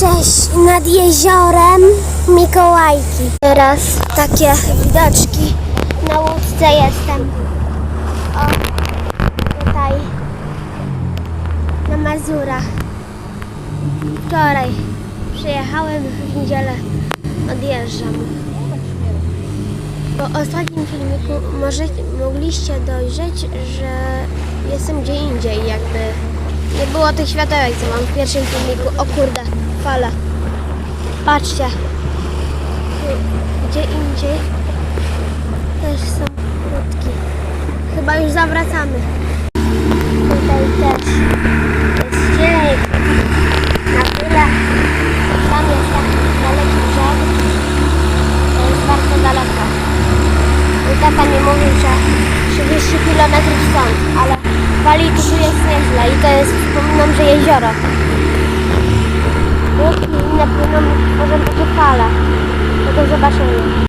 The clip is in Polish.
Cześć, nad jeziorem Mikołajki. Teraz takie widoczki. Na łódce jestem. O, tutaj. Na Mazurach. Wczoraj przyjechałem, w niedzielę odjeżdżam. Po ostatnim filmiku może, mogliście dojrzeć, że jestem gdzie indziej jakby. Nie było tych światełek, co mam w pierwszym filmiku. O kurde, fala. Patrzcie. Gdzie indziej też są łódki. Chyba już zawracamy. Tutaj też jest silnik na tyle. Tam jest taki daleki brzeg. To jest bardzo daleko. I tata mi mówił, że 30 km stąd, ale fali tu jest nieźle i to jest, wspominam, że jezioro. Łódki inne płyną, może takie fale. To zobaczymy.